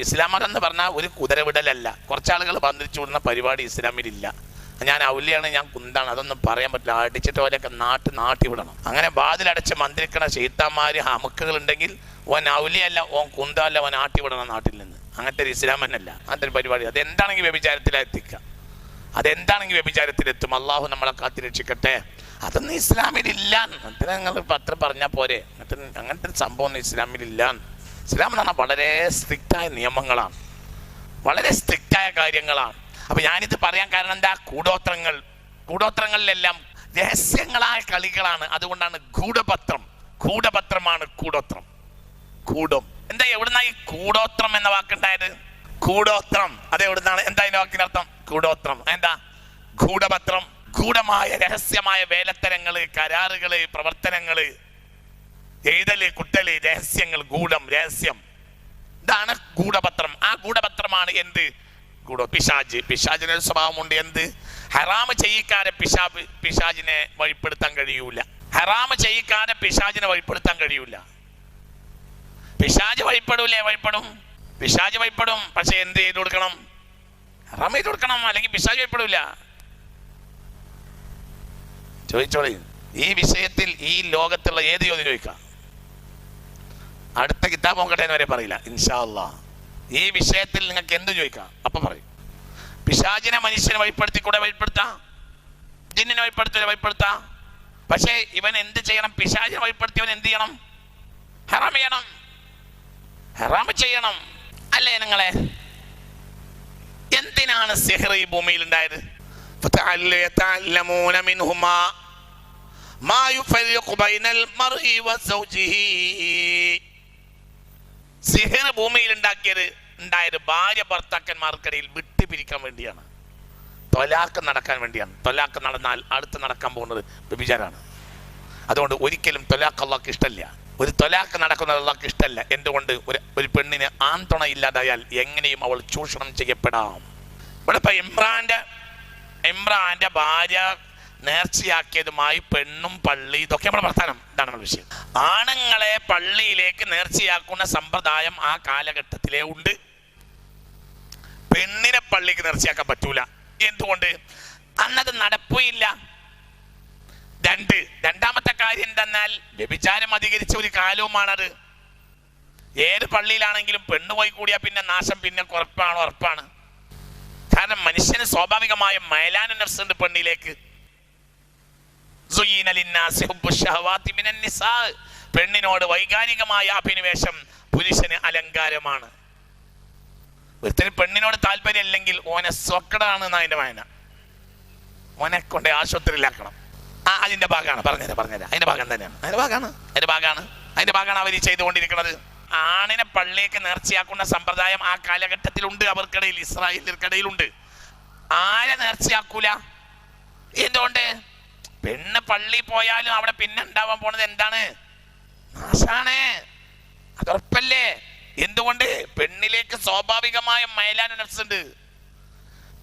ഇസ്ലാം മതം എന്ന് പറഞ്ഞാൽ ഒരു കുതിരവിടലല്ല. കുറച്ചാളുകൾ പന്തിരിച്ചു വിടുന്ന പരിപാടി ഇസ്ലാമിലില്ല. ഞാൻ ഔലിയാണ് ഞാൻ കുന്താണ് അതൊന്നും പറയാൻ പറ്റില്ല. അടിച്ചിട്ട് പോലെയൊക്കെ നാട്ട് നാട്ടി വിടണം. അങ്ങനെ വാതിലടച്ച് മന്ത്രിക്കണ ചെയ്ത്താന്മാര് ഹമുക്കുകൾ ഉണ്ടെങ്കിൽ ഓൻ ഔലിയല്ല ഓൻ കുന്തല്ല ഓൻ ആട്ടി വിടണം നാട്ടിൽ നിന്ന്. അങ്ങനത്തെ ഒരു ഇസ്ലാം തന്നെയല്ല അങ്ങനത്തെ ഒരു പരിപാടി. അതെന്താണെങ്കിൽ വ്യഭിചാരത്തിലെത്തിക്കുക അതെന്താണെങ്കിൽ വ്യഭിചാരത്തിലെത്തും. അള്ളാഹു നമ്മളെ കാത്തിരക്ഷിക്കട്ടെ അതൊന്നും ഇസ്ലാമിലില്ല. അങ്ങനത്തെ നിങ്ങൾ പത്രം പറഞ്ഞാൽ പോരെ? അങ്ങനത്തെ അങ്ങനത്തെ ഒരു സംഭവം ഒന്നും ഇസ്ലാമിലില്ല. ഇസ്ലാം എന്ന് പറഞ്ഞാൽ വളരെ സ്ട്രിക്റ്റായ നിയമങ്ങളാണ്. വളരെ സ്ട്രിക്റ്റായ കാര്യങ്ങളാണ്. അപ്പൊ ഞാനിത് പറയാൻ കാരണം എന്താ? കൂടോത്രങ്ങൾ കൂടോത്രങ്ങളിലെല്ലാം രഹസ്യങ്ങളായ കളികളാണ്. അതുകൊണ്ടാണ് ഗൂഢപത്രം. കൂടപത്രമാണ് കൂടോത്രം കൂടം എന്താ എവിടുന്ന ഈ കൂടോത്രം എന്ന വാക്കുണ്ടായത് കൂടോത്രം അത് എവിടുന്നാണ്? എന്താ ഇതിന്റെ വാക്കിനർത്ഥം കൂടോത്രം എന്താ ഗൂഢപത്രം. ഗൂഢമായ രഹസ്യമായ വേലത്തരങ്ങൾ കരാറുകൾ പ്രവർത്തനങ്ങൾ. എഴുതൽ കുട്ടൽ രഹസ്യങ്ങൾ ഗൂഢം രഹസ്യം. ഇതാണ് ഗൂഢപത്രം. ആ ഗൂഢപത്രമാണ് എന്ത്? ഗൂഢ പിശാജ് പിശാജിന് ഒരു സ്വഭാവമുണ്ട് എന്ത്? ഹറാമ് ചെയ്യിക്കാരെ പിശാബ് പിശാജിനെ വഴിപ്പെടുത്താൻ കഴിയൂല. ഹറാമ് ചെയ്യിക്കാന പിശാജിനെ വഴിപ്പെടുത്താൻ കഴിയൂല. പിശാജ് വഴിപ്പെടൂലേ? വഴിപ്പെടും. പിശാജ് വഴിപ്പെടും. പക്ഷെ എന്ത് ചെയ്ത് കൊടുക്കണം? ഹറാം ചെയ്ത് കൊടുക്കണം. അല്ലെങ്കിൽ പിശാജ് വഴിപ്പെടൂല. ചോദിച്ചോളി. ഈ വിഷയത്തിൽ ഈ ലോകത്തുള്ള ഏത് ചോദ്യം ചോദിക്കാം? അടുത്ത കിതാബ് നോക്കട്ടെ എന്ന് വരെ പറയില്ല ഇൻഷാ അല്ലാ ഈ വിഷയത്തിൽ നിങ്ങൾക്ക് എന്ത് ചോദിക്കാം അപ്പൊ പറയും പിശാചിനെ മനുഷ്യനെ വഴിപ്പെടുത്തി കൂടെ വഴിപ്പെടുത്താം ജിന്നിനെ വഴിപ്പെടുത്തി വഴിപ്പെടുത്താം പക്ഷേ ഇവൻ എന്ത് ചെയ്യണം പിശാചിനെ വഴിപ്പെടുത്തി അവൻ എന്ത് ചെയ്യണം ഹറാം ചെയ്യണം ഹറാം ചെയ്യണം അല്ലേ നിങ്ങളെ എന്തിനാണ് സിഹർ ഈ ഭൂമിയിൽ ഉണ്ടായത് فَتَعَلَّمُونَ مِنْهُمَا ما يفرق بين المرء وزوجه സിഹിർ ഭൂമിയിൽ ഉണ്ടാക്കിയത് ഉണ്ടായത് ഭാര്യ ഭർത്താക്കന്മാർക്കിടയിൽ വിട്ടുപിരിക്കാൻ വേണ്ടിയാണ്. തൊലാക്ക് നടക്കാൻ വേണ്ടിയാണ്. തൊലാക്ക് നടന്നാൽ അടുത്ത് നടക്കാൻ പോകുന്നത് വ്യഭിചാരാണ്. അതുകൊണ്ട് ഒരിക്കലും തൊലാക്ക് അള്ളാഹ്ക്ക് ഇഷ്ടമല്ല ഒരു തൊലാക്ക് നടക്കുന്നത് അള്ളാഹ്ക്ക് ഇഷ്ടമല്ല എന്തുകൊണ്ട്? ഒരു ഒരു പെണ്ണിന് ആൺതുണ ഇല്ലാതായാൽ എങ്ങനെയും അവൾ ചൂഷണം ചെയ്യപ്പെടാം. ഇവിടെ ഇപ്പൊ ഇമ്രാന്റെ ഇമ്രാന്റെ ഭാര്യ നേർച്ചയാക്കിയതുമായി പെണ്ണും പള്ളി ഇതൊക്കെ നമ്മുടെ വർത്താനം ഇതാണ് നമ്മുടെ വിഷയം. ആണുങ്ങളെ പള്ളിയിലേക്ക് നേർച്ചയാക്കുന്ന സമ്പ്രദായം ആ കാലഘട്ടത്തിലേ ഉണ്ട്. പെണ്ണിനെ പള്ളിക്ക് നേർച്ചയാക്കാൻ പറ്റൂല. എന്തുകൊണ്ട്? അന്നത് നടപ്പില്ല രണ്ട് രണ്ടാമത്തെ കാര്യം എന്തെന്നാൽ വ്യഭിചാരം അധികരിച്ച ഒരു കാലവുമാണത്. ഏത് പള്ളിയിലാണെങ്കിലും പെണ്ണ് പോയി കൂടിയാൽ പിന്നെ നാശം പിന്നെ ഉറപ്പാണ് ഉറപ്പാണ്. കാരണം മനുഷ്യന് സ്വാഭാവികമായ മയലാന നഫ്സുണ്ട് പെണ്ണിലേക്ക്. പെണ്ണിനോട് വൈകാരികമായ അഭിനിവേശം പുരുഷന് അലങ്കാരമാണ്. ഒരുത്തന് പെണ്ണിനോട് താല്പര്യം ഇല്ലെങ്കിൽ ഓനെ സ്വക്കടാണ് അതിന്റെ വായന ഓനെ കൊണ്ട് ആശുപത്രിയിലാക്കണം. ആ അതിന്റെ ഭാഗമാണ്. പറഞ്ഞുതരാം പറഞ്ഞുതരാം. അതിന്റെ ഭാഗം തന്നെയാണ്. അതിന്റെ ഭാഗമാണ്. അതിന്റെ ഭാഗമാണ്. അതിന്റെ ഭാഗമാണ് അവർ ചെയ്തുകൊണ്ടിരിക്കുന്നത്. ആണിനെ പള്ളിയേക്ക് നേർച്ചയാക്കുന്ന സമ്പ്രദായം ആ കാലഘട്ടത്തിലുണ്ട് അവർക്കിടയിൽ ഇസ്രായേലിർക്കിടയിലുണ്ട് ആരെ നേർച്ചയാക്കൂല? എന്തുകൊണ്ട്? പെണ്ണ് പള്ളി പോയാലും അവിടെ പിന്നെ ഉണ്ടാവാൻ പോണത് എന്താണ്? നാശാണ്. അതുറപ്പല്ലേ? എന്തുകൊണ്ട്? പെണ്ണിലേക്ക് സ്വാഭാവികമായ മൈലാന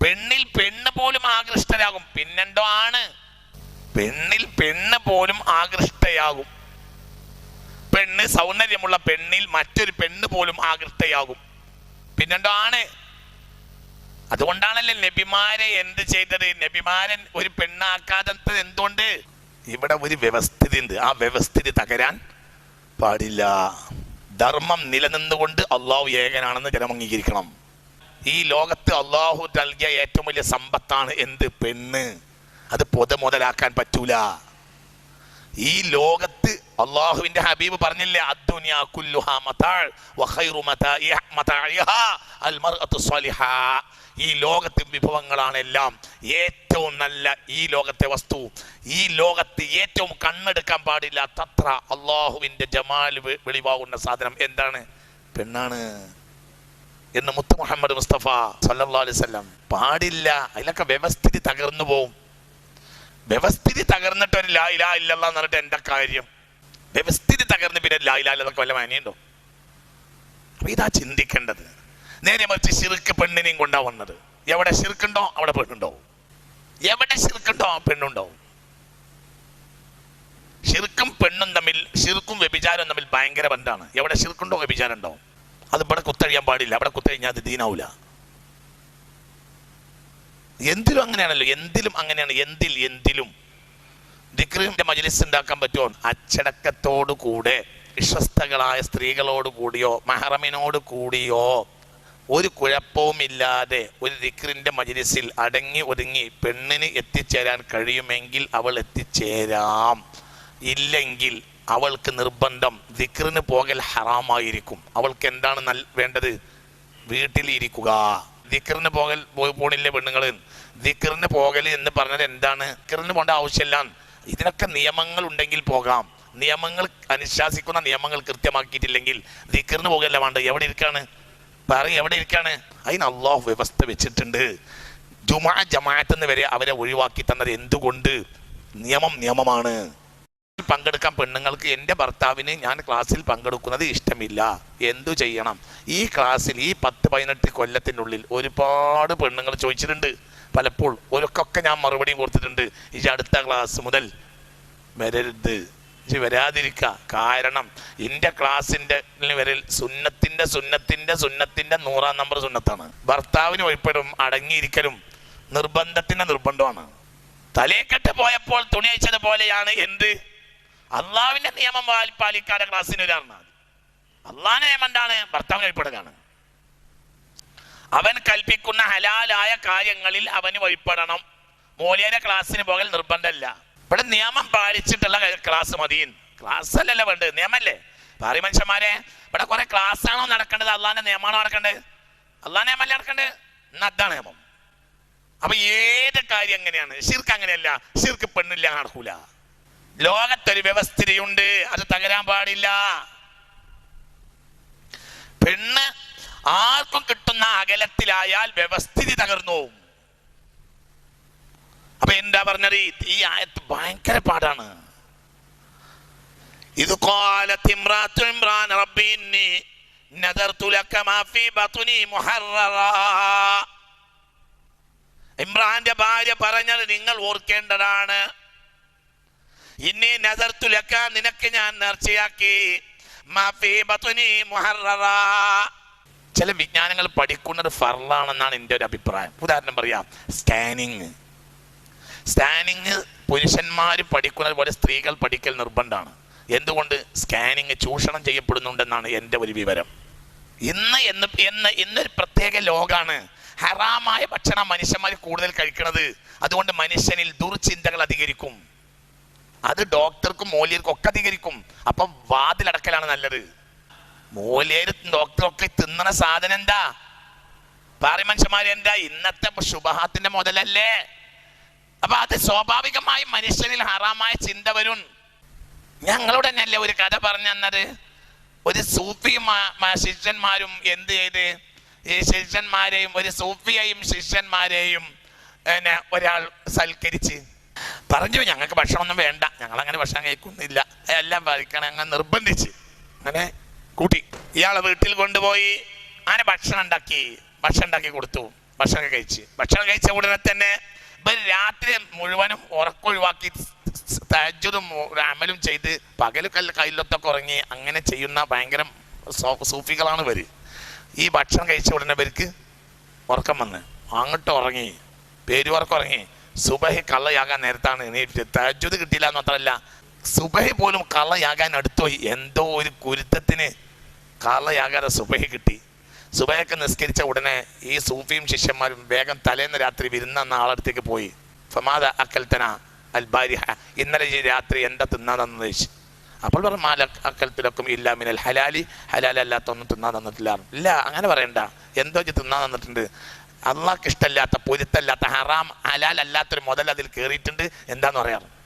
പെണ്ണിൽ പെണ്ണ് പോലും ആകൃഷ്ടരാകും. പിന്നെന്തോ ആണ്? പെണ്ണിൽ പെണ്ണ് പോലും ആകൃഷ്ടയാകും. പെണ്ണ് സൗന്ദര്യമുള്ള പെണ്ണിൽ മറ്റൊരു പെണ്ണ് പോലും ആകൃഷ്ടയാകും. പിന്നെന്തോ ആണ്? അതുകൊണ്ടാണല്ലേ നബിമാരെ എന്ത് ചെയ്തത്? നബിമാരൻ ഒരു പെണ്ണാക്കാത്തത് എന്തുകൊണ്ട്? ഇവിടെ ഒരു വ്യവസ്ഥിതി ഉണ്ട് ആ വ്യവസ്ഥിതി തകരാൻ പാടില്ല. ധർമ്മം നിലനിന്നുകൊണ്ട് അള്ളാഹു ഏകനാണെന്ന് ജനം അംഗീകരിക്കണം. ഈ ലോകത്ത് അള്ളാഹു നൽകിയ ഏറ്റവും വലിയ സമ്പത്താണ് എന്ത്? പെണ്ണ്. അത് പൊതു മുതലാക്കാൻ പറ്റൂല. ഈ ലോകത്ത് അള്ളാഹുവിന്റെ ഹബീബ് പറഞ്ഞില്ലേ ഈ ലോകത്തെ വിഭവങ്ങളാണ് എല്ലാം. ഏറ്റവും നല്ല ഈ ലോകത്തെ വസ്തു. ഈ ലോകത്ത് ഏറ്റവും കണ്ണെടുക്കാൻ പാടില്ലാത്തത്ര അള്ളാഹുവിന്റെ ജമാൽ വെളിവാകുന്ന സാധനം എന്താണ്? പെണ്ണാണ്. എന്ന് മുത്ത് മുഹമ്മദ് മുസ്തഫ സല്ലല്ലാഹു അലൈഹി വസല്ലം പാടില്ല. അതിലൊക്കെ വ്യവസ്ഥിതി തകർന്നു പോവും. വ്യവസ്ഥിതി തകർന്നിട്ട് ഒരു ലാ ഇലാ ഇല്ലല്ലാ എന്ന് പറഞ്ഞിട്ട് എന്താ കാര്യം? വ്യവസ്ഥിതി തകർന്ന് പിന്നെ ലാ ഇല്ലതൊക്കെ വല്ല മാനിയുണ്ടോ? അപ്പൊ ഇതാ ചിന്തിക്കേണ്ടത്. നേരെ മറിച്ച് ശിർക്ക് പെണ്ണിനെയും കൊണ്ടാ വന്നത്. എവിടെ ശിർക്കുണ്ടോ അവിടെ പെണ്ണുണ്ടാവും എവിടെ ശിർക്കുണ്ടോ പെണ്ണുണ്ടാവും ശിർക്കും പെണ്ണും തമ്മിൽ ശിർക്കും വ്യഭിചാരവും തമ്മിൽ ഭയങ്കര ബന്ധമാണ് എവിടെ ശിർക്കുണ്ടോ വ്യഭിചാരം ഉണ്ടോ അത് ഇവിടെ കുത്തഴിയാൻ പാടില്ല. അവിടെ കുത്തഴിഞ്ഞാൽ അത് ദീനാവൂല. എന്തിലും അങ്ങനെയാണല്ലോ. എന്തിലും അങ്ങനെയാണ്. എന്തിൽ എന്തിലും. ദിക്രീമിന്റെ മജലിസ് ഉണ്ടാക്കാൻ പറ്റുമോ? അച്ചടക്കത്തോടു കൂടെ വിശ്വസ്തകളായ സ്ത്രീകളോട് കൂടിയോ മഹറമിനോട് കൂടിയോ ഒരു കുഴപ്പവുമില്ലാതെ ഒരു ദിക്റിന്റെ മജ്ലിസിൽ അടങ്ങി ഒതുങ്ങി പെണ്ണിന് എത്തിച്ചേരാൻ കഴിയുമെങ്കിൽ അവൾ എത്തിച്ചേരാം. ഇല്ലെങ്കിൽ അവൾക്ക് നിർബന്ധം ദിക്റിന് പോകൽ ഹറാമായിരിക്കും. അവൾക്ക് എന്താണ് നൽ വേണ്ടത്? വീട്ടിലിരിക്കുക ദിക്റിന് പോകൽ പോണില്ലേ പെണ്ണുങ്ങൾ ദിക്റിന് പോകൽ എന്ന് പറഞ്ഞത് എന്താണ്? ദിക്റിന് പോകേണ്ട ആവശ്യമില്ല ഇതിനൊക്കെ നിയമങ്ങൾ ഉണ്ടെങ്കിൽ പോകാം. നിയമങ്ങൾ അനുശാസിക്കുന്ന നിയമങ്ങൾ കൃത്യമാക്കിയിട്ടില്ലെങ്കിൽ ദിക്റിന് പോകല്ല വേണ്ട എവിടെ ഇരിക്കാണ്? പറയും എവിടെ ഇരിക്കാണ്? അതിന് അള്ളാഹു വ്യവസ്ഥ വെച്ചിട്ടുണ്ട്. ജുമാ ജമാഅത്ത് എന്ന് വരെ അവരെ ഒഴിവാക്കി തന്നത് എന്തുകൊണ്ട്? നിയമം നിയമമാണ്. പങ്കെടുക്കാൻ പെണ്ണുങ്ങൾക്ക് എന്റെ ഭർത്താവിന് ഞാൻ ക്ലാസ്സിൽ പങ്കെടുക്കുന്നത് ഇഷ്ടമില്ല. എന്തു ചെയ്യണം? ഈ ക്ലാസ്സിൽ ഈ പത്ത് പതിനെട്ട് കൊല്ലത്തിനുള്ളിൽ ഒരുപാട് പെണ്ണുങ്ങൾ ചോദിച്ചിട്ടുണ്ട്. പലപ്പോൾ ഒരുക്കൊക്കെ ഞാൻ മറുപടി കൊടുത്തിട്ടുണ്ട്. ഈ അടുത്ത ക്ലാസ് മുതൽ വരരുത്. ഇജ്ജ് വരാതിരിക്കുക. കാരണം എന്റെ ക്ലാസ്സിന്റെ വരൽ സുന്നത്തിന്റെ സുന്നത്തിന്റെ സുന്നത്തിന്റെ നൂറാം നമ്പർ സുന്നത്താണ്. ഭർത്താവിന് ഒഴിപ്പെടും അടങ്ങിയിരിക്കലും നിർബന്ധത്തിന്റെ നിർബന്ധമാണ്. തലേക്കെട്ട് പോയപ്പോൾ തുണി അയച്ചത് പോലെയാണ് എന്ത്? അള്ളാവിന്റെ നിയമം പാലി- പാലിക്കാതെ ക്ലാസ്സിന് ഒരാളാണ് അള്ളാഹിന്റെ നിയമം എന്താണ്? ഭർത്താവിന് ഉൾപ്പെടുകയാണ്. അവൻ കൽപ്പിക്കുന്ന ഹലാലായ കാര്യങ്ങളിൽ അവന് വഴിപ്പെടണം മോലിയുടെ ക്ലാസ്സിന് പോകൽ നിർബന്ധമല്ല. ഇവിടെ നിയമം പാലിച്ചിട്ടുള്ള ക്ലാസ് മതിയും ക്ലാസ് അല്ലല്ലോ വേണ്ടത്. നിയമല്ലേ? പാറി മനുഷ്യന്മാരെ ഇവിടെ കുറെ ക്ലാസ് ആണോ നടക്കേണ്ടത്? അള്ളാന്റെ നിയമമാണോ നടക്കേണ്ടത്? അള്ളാ നിയമല്ലേ നടക്കേണ്ടത്? അതാണ് നിയമം. അപ്പൊ ഏത് കാര്യം എങ്ങനെയാണ് ഷിർക്ക് അങ്ങനെയല്ല. ഷിർക്ക് പെണ്ണില്ല നടക്കൂല. ലോകത്തൊരു വ്യവസ്ഥിതിയുണ്ട്. അത് തകരാൻ പാടില്ല. പെണ്ണ് ആർക്കും കിട്ടുന്ന അകലത്തിലായാൽ വ്യവസ്ഥിതി തകർന്നു. അപ്പൊ എന്താ പറഞ്ഞത്? ഈ ആയത്ത് ഭയങ്കര പാടാണ്. ഇത് ഇമ്രാന്റെ ഭാര്യ പറഞ്ഞത് നിങ്ങൾ ഓർക്കേണ്ടതാണ്. ഇനി നദർത്തുലക്ക നിനക്ക് ഞാൻ നേർച്ചയാക്കി. ചില വിജ്ഞാനങ്ങൾ പഠിക്കുന്നത് ഫർലാണെന്നാണ് എന്റെ ഒരു അഭിപ്രായം. ഉദാഹരണം പറയാം സ്കാനിങ് സ്കാനിങ് പുരുഷന്മാർ പഠിക്കുന്നത് പോലെ സ്ത്രീകൾ പഠിക്കൽ നിർബന്ധമാണ്. എന്തുകൊണ്ട്? സ്കാനിങ് ചൂഷണം ചെയ്യപ്പെടുന്നുണ്ടെന്നാണ് എന്റെ ഒരു വിവരം. ഇന്ന് എന്ന് എന്ന് ഇന്നൊരു പ്രത്യേക ലോകാണ്. ഹറാമായ ഭക്ഷണം മനുഷ്യന്മാർ കൂടുതൽ കഴിക്കുന്നത് അതുകൊണ്ട് മനുഷ്യനിൽ ദുർചിന്തകൾ അധികരിക്കും. അത് ഡോക്ടർക്കും മൂല്യർക്കും ഒക്കെ അധികരിക്കും. അപ്പം വാതിലടക്കലാണ് നല്ലത്. മൂല്യരും ഡോക്ടറൊക്കെ തിന്നണ സാധനം എന്താ? പാറി മനുഷ്യന്മാരെന്താ ഇന്നത്തെ ശുഭഹാത്തിന്റെ മുതലല്ലേ? അപ്പൊ അത് സ്വാഭാവികമായി മനുഷ്യനിൽ ഹറാമായ ചിന്ത വരും. ഞങ്ങളുടെ നല്ല ഒരു കഥ പറഞ്ഞു തന്നത്? ഒരു സൂഫി ശിഷ്യന്മാരും എന്ത് ചെയ്ത്? ഈ ശിഷ്യന്മാരെയും ഒരു സൂഫിയെയും ശിഷ്യന്മാരെയും പിന്നെ ഒരാൾ സൽക്കരിച്ച്. പറഞ്ഞു ഞങ്ങൾക്ക് ഭക്ഷണമൊന്നും വേണ്ട. ഞങ്ങൾ അങ്ങനെ ഭക്ഷണം കഴിക്കുന്നില്ല. എല്ലാം ബാധിക്കണം അങ്ങനെ നിർബന്ധിച്ച്. അങ്ങനെ കൂട്ടി. ഇയാളെ വീട്ടിൽ കൊണ്ടുപോയി അങ്ങനെ ഭക്ഷണം ഉണ്ടാക്കി. ഭക്ഷണം ഉണ്ടാക്കി കൊടുത്തു. ഭക്ഷണം കഴിച്ച്. ഭക്ഷണം കഴിച്ച ഉടനെ തന്നെ ഇവർ രാത്രി മുഴുവനും ഉറക്കൊഴിവാക്കി തജ്ജുദും അമലും ചെയ്ത് പകൽ കല്ല് കയ്യിലൊത്തൊക്കെ ഉറങ്ങി അങ്ങനെ ചെയ്യുന്ന ഭയങ്കര സൂഫികളാണ് ഇവർ. ഈ ഭക്ഷണം കഴിച്ച ഉടനെ ഇവർക്ക് ഉറക്കം വന്ന്. അങ്ങോട്ട് ഉറങ്ങി പേരുവർക്കം ഉറങ്ങി. സുബഹി കള്ളയാകാൻ നേരത്താണ് തജ്ജുദ് കിട്ടിയില്ല എന്ന് മാത്രമല്ല സുബഹി പോലും കള്ളയാകാൻ അടുത്തുപോയി. എന്തോ ഒരു കുരുത്തത്തിന് കള്ളയാകാതെ സുബഹി കിട്ടി. സുബഹയൊക്കെ നിസ്കരിച്ച ഉടനെ ഈ സൂഫിയും ശിഷ്യന്മാരും വേഗം തലേന്ന് രാത്രി വിരുന്ന ആളടുത്തേക്ക് പോയി. ഫമാദ അക്കൽത്തന അൽബാരിഹ. ഇന്നലെ ഈ രാത്രി എന്താ തിന്നാതെന്ന് ചോദിച്ചു. അപ്പോൾ പറഞ്ഞു മാല അക്കൽത്തിലൊക്കും ഇല്ല മിനൽ ഹലാലി. ഹലാലല്ലാത്ത ഒന്നും തിന്നാൻ തന്നിട്ടില്ല ഇല്ല അങ്ങനെ പറയണ്ട. എന്തോ തിന്നാൻ തന്നിട്ടുണ്ട് അള്ളാഹ്ക്ക് ഇഷ്ടമല്ലാത്ത പൊരുത്തല്ലാത്ത ഹറാം ഹലാൽ അല്ലാത്തൊരു മുതൽ അതിൽ കയറിയിട്ടുണ്ട് എന്താന്ന് പറയാറ്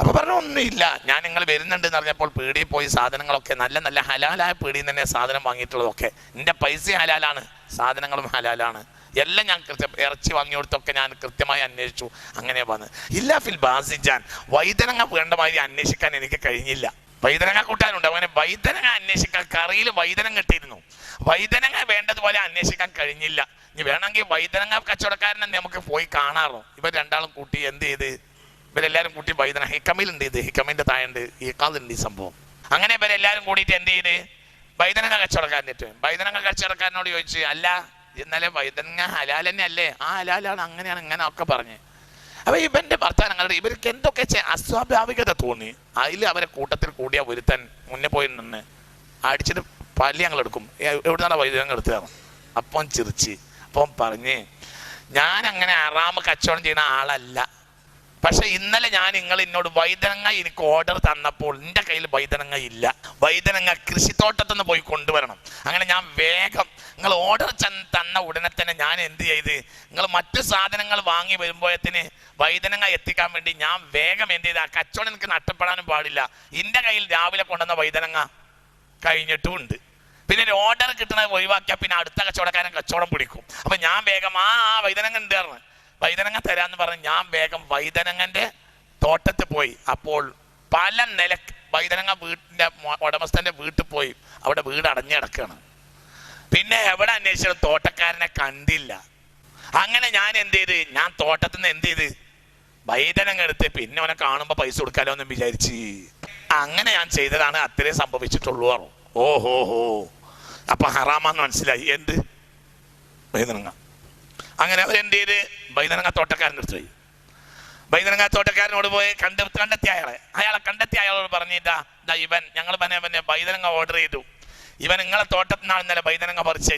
അപ്പൊ പറഞ്ഞു ഒന്നുമില്ല. ഞാൻ നിങ്ങൾ വരുന്നുണ്ട് എന്ന് പറഞ്ഞപ്പോൾ പീടിയിൽ പോയി സാധനങ്ങളൊക്കെ നല്ല നല്ല ഹലാലായ പീടിയിൽ തന്നെ സാധനം വാങ്ങിയിട്ടുള്ളതൊക്കെ. എന്റെ പൈസ ഹലാലാണ്. സാധനങ്ങളും ഹലാലാണ്. എല്ലാം ഞാൻ കൃത്യം ഇറച്ചി വാങ്ങിയോടത്തൊക്കെ ഞാൻ കൃത്യമായി അന്വേഷിച്ചു. അങ്ങനെ വന്ന്. ഇല്ല ഫിൽ ബാസിജാൻ. വൈതനങ്ങ വേണ്ടമായി മാതിരി അന്വേഷിക്കാൻ എനിക്ക് കഴിഞ്ഞില്ല. വൈതനങ്ങ കൂട്ടാനുണ്ട്. അങ്ങനെ വൈതനങ്ങ അന്വേഷിക്കാൻ കറിയിൽ വൈതനം കിട്ടിയിരുന്നു. വൈതനങ്ങ വേണ്ടതുപോലെ അന്വേഷിക്കാൻ കഴിഞ്ഞില്ല. ഇനി വേണമെങ്കിൽ വൈതനങ്ങ കച്ചവടക്കാരനെ നമുക്ക് പോയി കാണാറോ? ഇവർ രണ്ടാളും കൂട്ടി എന്ത് ചെയ്ത്? ഇവരെല്ലാരും കൂട്ടി വൈദ്യന ഹിക്കമിലുണ്ട് ഇത് ഹിക്കമിന്റെ ഈ ഈക്കാതുണ്ട് ഈ സംഭവം. അങ്ങനെ ഇവരെല്ലാരും കൂടിയിട്ട് എന്ത് ചെയ്ത്? വൈതനങ്ങ നിട്ട് വൈതനങ്ങ കച്ചവടക്കാരനോട് ചോദിച്ച് അല്ല ഇന്നലെ വൈതനങ്ങ ഹലാൽ തന്നെ അല്ലേ? ആ ഹലാലാണ് അങ്ങനെയാണ് ഇങ്ങനെ ഒക്കെ പറഞ്ഞ്. അപ്പൊ ഇവന്റെ ഭർത്താനങ്ങളുടെ ഇവർക്ക് എന്തൊക്കെ അസ്വാഭാവികത തോന്നി. അതിൽ അവരെ കൂട്ടത്തിൽ കൂടിയ ഒരുത്തൻ മുന്നേ പോയി നിന്ന് അടിച്ചിട്ട് പല്ലി ഞങ്ങൾ എടുക്കും. എവിടുന്നാണ് വൈദ്യുതങ്ങൾ എടുത്തതാണ് അപ്പം ചിരിച്ച് അപ്പം പറഞ്ഞ് ഞാൻ അങ്ങനെ അറാമ് കച്ചവടം ചെയ്യുന്ന ആളല്ല. പക്ഷെ ഇന്നലെ ഞാൻ നിങ്ങൾ എന്നോട് വൈതനങ്ങ എനിക്ക് ഓർഡർ തന്നപ്പോൾ എന്റെ കയ്യിൽ വൈതനങ്ങ ഇല്ല. വൈതനങ്ങ കൃഷിത്തോട്ടത്തിൽ നിന്ന് പോയി കൊണ്ടുവരണം. അങ്ങനെ ഞാൻ വേഗം നിങ്ങൾ ഓർഡർ തന്ന ഉടനെ തന്നെ ഞാൻ എന്ത് ചെയ്ത് നിങ്ങൾ മറ്റു സാധനങ്ങൾ വാങ്ങി വരുമ്പോഴത്തിന് വൈതനങ്ങ എത്തിക്കാൻ വേണ്ടി ഞാൻ വേഗം എന്ത് ചെയ്ത് ആ കച്ചവടം എനിക്ക് നഷ്ടപ്പെടാനും പാടില്ല. എന്റെ കയ്യിൽ രാവിലെ കൊണ്ടുവന്ന വൈതനങ്ങ കഴിഞ്ഞിട്ടും ഉണ്ട് പിന്നെ ഒരു ഓർഡർ കിട്ടുന്നത് ഒഴിവാക്കിയാൽ പിന്നെ അടുത്ത കച്ചവടക്കാരൻ കച്ചവടം പിടിക്കും. അപ്പൊ ഞാൻ വേഗം ആ ആ വൈതനങ്ങ ഉണ്ട് പറഞ്ഞു? വൈതനങ്ങ തരാന്ന് പറഞ്ഞ് ഞാൻ വേഗം വൈതനങ്ങന്റെ തോട്ടത്തിൽ പോയി. അപ്പോൾ പല നില വൈതനങ്ങ വീട്ടിന്റെ ഉടമസ്ഥന്റെ വീട്ടിൽ പോയി. അവിടെ വീട് അടഞ്ഞു പിന്നെ എവിടെ അന്വേഷിച്ചാലും തോട്ടക്കാരനെ കണ്ടില്ല. അങ്ങനെ ഞാൻ എന്ത് ചെയ്ത്? ഞാൻ തോട്ടത്തിൽ നിന്ന് എന്ത് ചെയ്ത്? വൈതനങ്ങ എടുത്ത് പിന്നെ അവനെ കാണുമ്പോ പൈസ കൊടുക്കാലോ എന്ന് വിചാരിച്ച്. അങ്ങനെ ഞാൻ ചെയ്തതാണ് അത്രേ സംഭവിച്ചിട്ടുള്ളൂ പറഞ്ഞു. ഓഹോ ഹോ അപ്പൊ ഹറാമാന്ന് മനസ്സിലായി. എന്ത്? വൈതനങ്ങ. അങ്ങനെ അവർ എന്ത് ചെയ്ത്? വൈതനങ്ങ തോട്ടക്കാരന്റെ അടുത്ത് പോയി. ബൈതനങ്ങ തോട്ടക്കാരനോട് പോയി കണ്ട കണ്ടെത്തിയ അയാളെ. അയാളെ കണ്ടെത്തിയ അയാളോട് പറഞ്ഞിട്ടാ ദാ ഇവൻ ഞങ്ങൾ പന്നെ പിന്നെ ബൈതനങ്ങ ഓർഡർ ചെയ്തു. ഇവൻ നിങ്ങളെ തോട്ടത്തിൽ നിന്നാണ് ഇന്നലെ വൈതനങ്ങ പറിച്ച്.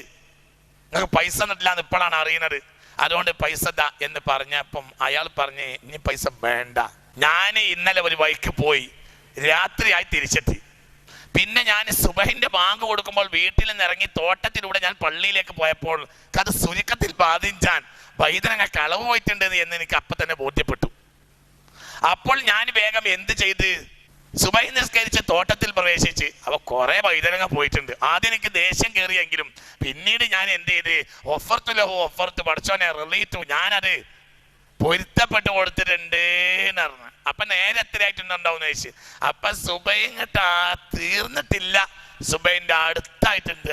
നിങ്ങൾക്ക് പൈസ തന്നിട്ടില്ലാന്ന് ഇപ്പോഴാണ് അറിയുന്നത് അതുകൊണ്ട് പൈസ ദാ എന്ന് പറഞ്ഞപ്പം അയാൾ പറഞ്ഞ് ഇനി പൈസ വേണ്ട. ഞാൻ ഇന്നലെ ഒരു വഴിക്ക് പോയി. രാത്രിയായി തിരിച്ചെത്തി. പിന്നെ ഞാൻ സുബഹിന്റെ ബാങ്ക് കൊടുക്കുമ്പോൾ വീട്ടിൽ നിന്ന് ഇറങ്ങി തോട്ടത്തിലൂടെ ഞാൻ പള്ളിയിലേക്ക് പോയപ്പോൾ അത് സുരുക്കത്തിൽ ബാധിച്ചാൻ വൈദ്യനങ്ങ കളവ് പോയിട്ടുണ്ട് എന്ന് എനിക്ക് അപ്പൊ തന്നെ ബോധ്യപ്പെട്ടു. അപ്പോൾ ഞാൻ വേഗം എന്ത് ചെയ്ത്? സുബൈ നിസ്കരിച്ച് തോട്ടത്തിൽ പ്രവേശിച്ച് അവ കുറെ വൈദ്യനങ്ങ പോയിട്ടുണ്ട്. ആദ്യം എനിക്ക് ദേഷ്യം കയറിയെങ്കിലും പിന്നീട് ഞാൻ എന്ത് ചെയ്ത്? ഒഫർത്ത് ലഹു ഒഫർത്ത് പഠിച്ചോനെ റിലീറ്റു ഞാനത് പൊരുത്തപ്പെട്ട് കൊടുത്തിട്ടുണ്ട് എന്ന് പറഞ്ഞു. അപ്പൊ നേരെ എത്രയായിട്ടുണ്ടാവും ചോദിച്ചു. അപ്പൊ സുബൈങ്ങട്ട് തീർന്നിട്ടില്ല. സുബൈന്റെ അടുത്തായിട്ടുണ്ട്.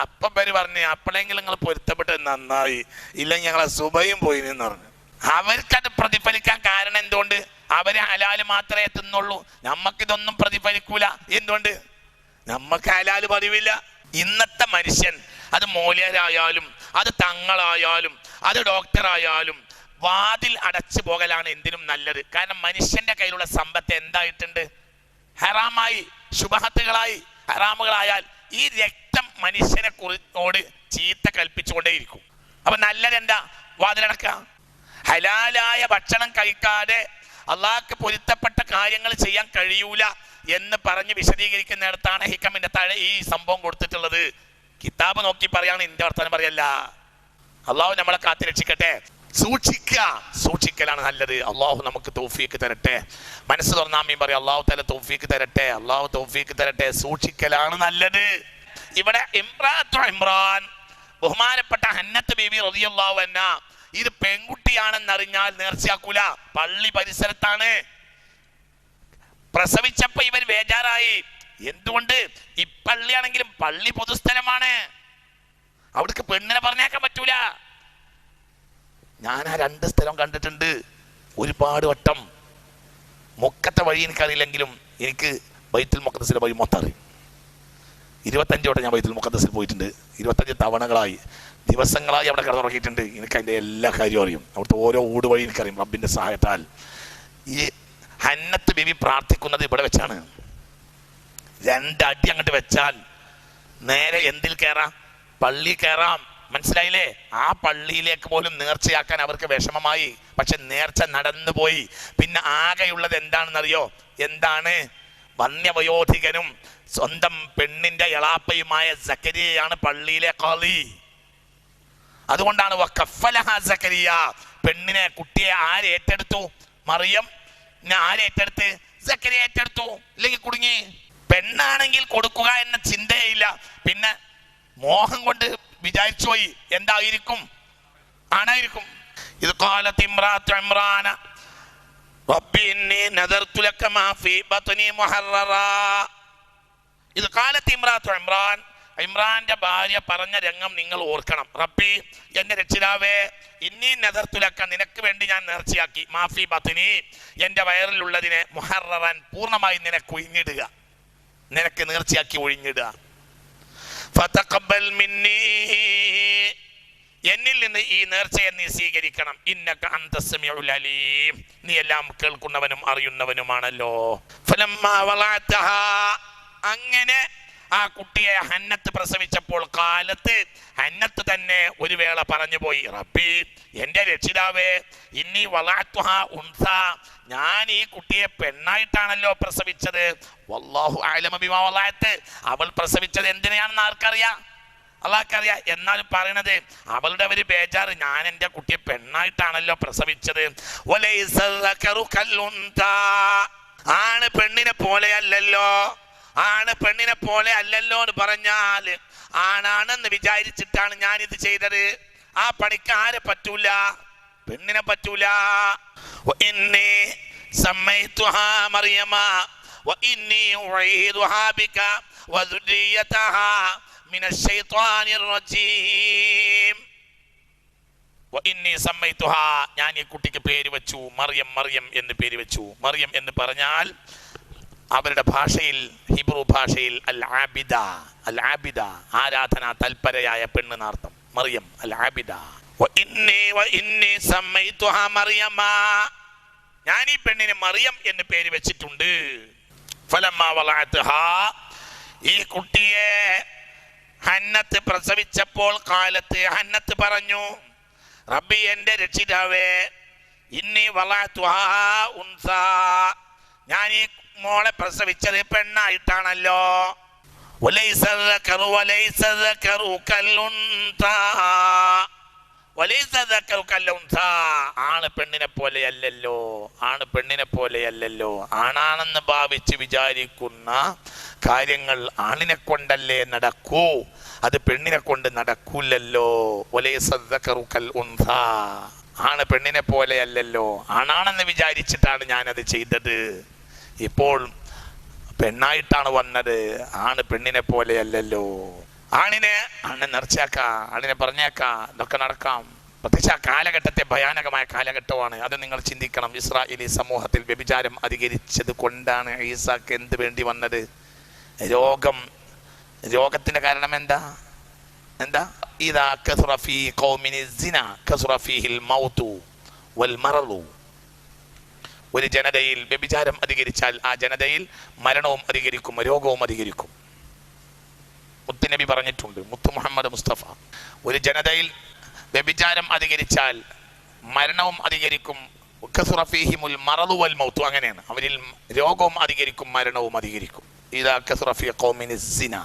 അപ്പൊ പേര് പറഞ്ഞു അപ്പോഴെങ്കിലും നിങ്ങൾ പൊരുത്തപ്പെട്ടത് നന്നായി. ഇല്ലെങ്കിൽ ഞങ്ങളെ സുബയും പോയി എന്ന് പറഞ്ഞു. അവർക്കത് പ്രതിഫലിക്കാൻ കാരണം എന്തുകൊണ്ട്? അവർ ഹലാൽ മാത്രമേ എത്തുന്നുള്ളൂ. നമുക്കിതൊന്നും പ്രതിഫലിക്കൂല. എന്തുകൊണ്ട്? നമുക്ക് ഹലാൽ പതിവില്ല. ഇന്നത്തെ മനുഷ്യൻ അത് മൂല്യരായാലും അത് തങ്ങളായാലും അത് ഡോക്ടറായാലും വാതിൽ അടച്ചു പോകലാണ് എന്തിനും നല്ലത്. കാരണം മനുഷ്യന്റെ കയ്യിലുള്ള സമ്പത്ത് എന്തായിട്ടുണ്ട്? ഹറാമായി ശുഭഹത്തുകളായി ഹറാമുകളായാൽ ഈ രക്തം മനുഷ്യനെ കുറിച്ചോട് ചീത്ത കൽപ്പിച്ചുകൊണ്ടേയിരിക്കും. അപ്പൊ നല്ലതെന്താ? വാതിലടക്ക ഹലാലായ ഭക്ഷണം കഴിക്കാതെ അള്ളാഹ്ക്ക് പൊരുത്തപ്പെട്ട കാര്യങ്ങൾ ചെയ്യാൻ കഴിയൂല എന്ന് പറഞ്ഞ് വിശദീകരിക്കുന്നിടത്താണ് ഹിക്കമിന്റെ താഴെ ഈ സംഭവം കൊടുത്തിട്ടുള്ളത്. കിതാബ് നോക്കി പറയാണ് എന്റെ വർത്തമാനം പറയല്ല. അള്ളാഹു നമ്മളെ കാത്തി രക്ഷിക്കട്ടെ. സൂക്ഷിക്കുക സൂക്ഷിക്കലാണ് നല്ലത്. അള്ളാഹു നമുക്ക് തൗഫീക്ക് തരട്ടെ. മനസ്സ് തുറന്നാമീൻ പറയും അള്ളാഹു തല തൗഫീക്ക് തരട്ടെ. അള്ളാഹു തൗഫീക്ക് തരട്ടെ. സൂക്ഷിക്കലാണ് നല്ലത്. ഇവിടെ ഇമ്രാൻ ബഹുമാനപ്പെട്ട ഹന്നത്ത് ബീബി റളിയല്ലാഹു എന്ന ഇത് പെൺകുട്ടിയാണെന്നറിഞ്ഞാൽ നേർച്ചയാക്കൂല. പള്ളി പരിസരത്താണ്. പ്രസവിച്ചപ്പോ ഇവർ ബേജാറായി. എന്തുകൊണ്ട്? ഈ പള്ളിയാണെങ്കിലും പള്ളി പൊതുസ്ഥലമാണ്. അവിടേക്ക് പെണ്ണിനെ പറഞ്ഞേക്കാൻ പറ്റൂല. ഞാൻ ആ രണ്ട് സ്ഥലം കണ്ടിട്ടുണ്ട്. ഒരുപാട് വട്ടം. മുക്കത്തെ വഴി എനിക്കറിയില്ലെങ്കിലും എനിക്ക് ബൈത്തുൽ മുക്കത്തസിലെ വഴി മൊത്തം അറിയും. ഇരുപത്തഞ്ച് വട്ടം ഞാൻ ബൈത്തുൽ മുക്കത്തസിൽ പോയിട്ടുണ്ട്. ഇരുപത്തഞ്ച് തവണകളായി ദിവസങ്ങളായി അവിടെ കിടന്നുറങ്ങിയിട്ടുണ്ട്. എനിക്ക് അതിന്റെ എല്ലാ കാര്യവും അറിയും. അവിടുത്തെ ഓരോ ഊട് വഴി എനിക്കറിയും റബ്ബിന്റെ സഹായത്താൽ. ഈ ഹന്നത്ത് ബിബി പ്രാർത്ഥിക്കുന്നത് ഇവിടെ വെച്ചാണ്. രണ്ടടി അങ്ങോട്ട് വെച്ചാൽ നേരെ എന്തിൽ കയറാം? പള്ളി കയറാം. മനസ്സിലായില്ലേ? ആ പള്ളിയിലേക്ക് പോലും നേർച്ചയാക്കാൻ അവർക്ക് വിഷമമായി. പക്ഷെ നേർച്ച നടന്നു പോയി. പിന്നെ ആകെയുള്ളത് എന്താണെന്നറിയോ? എന്താണ്? വന്യവയോധികനും സ്വന്തം പെണ്ണിന്റെ എളാപ്പയുമായ സക്കരിയയാണ് പള്ളിയിലെ കളി അതുകൊണ്ടാണ് സക്കരിയ. പെണ്ണിനെ കുട്ടിയെ ആരേറ്റെടുത്തു മറിയം. ആരേറ്റെടുത്ത് സക്കരിയ ഏറ്റെടുത്തു. ഇല്ലെങ്കിൽ കുടുങ്ങി. പെണ്ണാണെങ്കിൽ കൊടുക്കുക എന്ന ചിന്തയില്ല. പിന്നെ മോഹം കൊണ്ട് വിചാരിച്ചു പോയി എന്തായിരിക്കും? ആണായിരിക്കും. ഇത് കാലത്ത് ഇമ്രാത്ത് ഇമ്രാന. ഇത് കാലത്ത് ഇമ്രാത്ത് ഇമ്രാൻ. ഇമ്രാന്റെ ഭാര്യ പറഞ്ഞ രംഗം നിങ്ങൾ ഓർക്കണം. റബ്ബി എന്റെ രക്ഷിതാവേ ഇന്നീ നെതർത്തുലക്ക നിനക്ക് വേണ്ടി ഞാൻ നേർച്ചയാക്കി. മാഫി ബത്തിനി എന്റെ വയറിലുള്ളതിനെ മുഹറൻ പൂർണമായി നിനക്ക് ഒഴിഞ്ഞിടുക നിനക്ക് നേർച്ചയാക്കി ഒഴിഞ്ഞിടുക ഫതഖബ്ബൽ മിന്നീ. എന്നിൽ നിന്ന് ഈ നേർച്ചയെ നീ സ്വീകരിക്കണം. ഇന്നക അന്ത സമീഉൽ അലീം. നീ എല്ലാം കേൾക്കുന്നവനും അറിയുന്നവനുമാണല്ലോ. ഫലം അങ്ങനെ ആ കുട്ടിയെ ഹന്നത്ത് പ്രസവിച്ചപ്പോൾ കാലത്ത് ഹന്നത്ത് തന്നെ ഒരു വേള പറഞ്ഞു പോയി റബ്ബി എന്റെ രക്ഷിതാവേ ഇനി വളാത്തുഹ ഞാൻ ഈ കുട്ടിയെ പെണ്ണായിട്ടാണല്ലോ പ്രസവിച്ചത്. വല്ലാഹു അലമ ബിമാ വളഅത്ത് അവൾ പ്രസവിച്ചത് എന്തിനാണെന്ന് ആർക്കറിയാം? അള്ളാഹ്ക്കറിയാം. എന്നാലും പറയണത് അവളുടെ ഒരു ബേജാറ് ഞാൻ എന്റെ കുട്ടിയെ പെണ്ണായിട്ടാണല്ലോ പ്രസവിച്ചത്. ആണ് പെണ്ണിനെ പോലെയല്ലല്ലോ ആണ് പെണ്ണിനെ പോലെ അല്ലല്ലോ എന്ന് പറഞ്ഞാൽ ആണാണെന്ന് വിചാരിച്ചിട്ടാണ് ഞാൻ ഇത് ചെയ്തത് ആ പണിക്ക് ആരെ പറ്റൂല പെണ്ണിനെ പറ്റൂല وإني سميتها مريم وإني أعيذها بك وذريتها من الشيطان الرجيم وإني سميتها ഞാൻ ഈ കുട്ടിക്ക് പേര് വെച്ചു മറിയം മറിയം എന്ന് പേര് വെച്ചു മറിയം എന്ന് പറഞ്ഞാൽ അവരുടെ ഭാഷയിൽ ഹിബ്രു ഭാഷയിൽ അൽ ആബിദ അൽ ആബിദ ആരാധന തൽപരയായ പെണ്ണ് നാർത്ഥം മറിയം അൽ ആബിദ ഞാൻ ഈ പെണ്ണിന് മറിയം എന്ന് പേര് വെച്ചിട്ടുണ്ട്. ഈ കുട്ടിയെ ഹന്നത്ത് പ്രസവിച്ചപ്പോൾ കാലത്ത് ഹന്നത്ത് പറഞ്ഞു റബ്ബി എന്റെ രക്ഷിതാവേ ഇന്നി വളഅത്ഹാ ഉൻസ. ഞാൻ ഈ മോളെ പ്രസവിച്ചത് പെണ്ണായിട്ടാണല്ലോ. ആണ് പെണ്ണിനെ പോലെയല്ലല്ലോ. ആണ് പെണ്ണിനെ പോലെയല്ലല്ലോ. ആണാണെന്ന് ഭാവിച്ച് വിചാരിക്കുന്ന കാര്യങ്ങൾ ആണിനെ കൊണ്ടല്ലേ നടക്കൂ? അത് പെണ്ണിനെ കൊണ്ട് നടക്കൂലല്ലോ. ആണ് പെണ്ണിനെ പോലെയല്ലല്ലോ. ആണാണെന്ന് വിചാരിച്ചിട്ടാണ് ഞാനത് ചെയ്തത്. ഇപ്പോൾ പെണ്ണായിട്ടാണ് വന്നത്. ആണ് പെണ്ണിനെ പോലെയല്ലല്ലോ. ആണിനെ ആണ് നിറച്ചേക്ക ആണിനെ പറഞ്ഞേക്ക ഇതൊക്കെ നടക്കാം. പ്രത്യേകിച്ച് ആ കാലഘട്ടത്തെ ഭയാനകമായ കാലഘട്ടമാണ്. അത് നിങ്ങൾ ചിന്തിക്കണം. ഇസ്രായേലി സമൂഹത്തിൽ വ്യഭിചാരം അധികരിച്ചത് കൊണ്ടാണ് ഈസാക്ക് എന്ത് വേണ്ടി വന്നത്? രോഗം. രോഗത്തിന്റെ കാരണം എന്താ? എന്താ? ഇതാ കസുറഫി കൗമിനി സിന കസുറഫിഹിൽ മൗതു വൽ മറലു ഒരു ജനതയിൽ വ്യഭിചാരം അധികരിച്ചാൽ ആ ജനതയിൽ മരണവും അധികരിക്കും രോഗവും അധികരിക്കും. മുത്തുനബി പറഞ്ഞിട്ടുണ്ട് മുത്തു മുഹമ്മദ് മുസ്തഫ ഒരു ജനതയിൽ വ്യഭിചാരം അധികരിച്ചാൽ മരണവും അധികരിക്കും. കസുറഫീഹിമുൽ മറതുവൽ മൗത്തു അങ്ങനെയാണ്. അവരിൽ രോഗവും അധികരിക്കും മരണവും അധികരിക്കും. ഇതാ കസുറഫി കൗമിനി സിന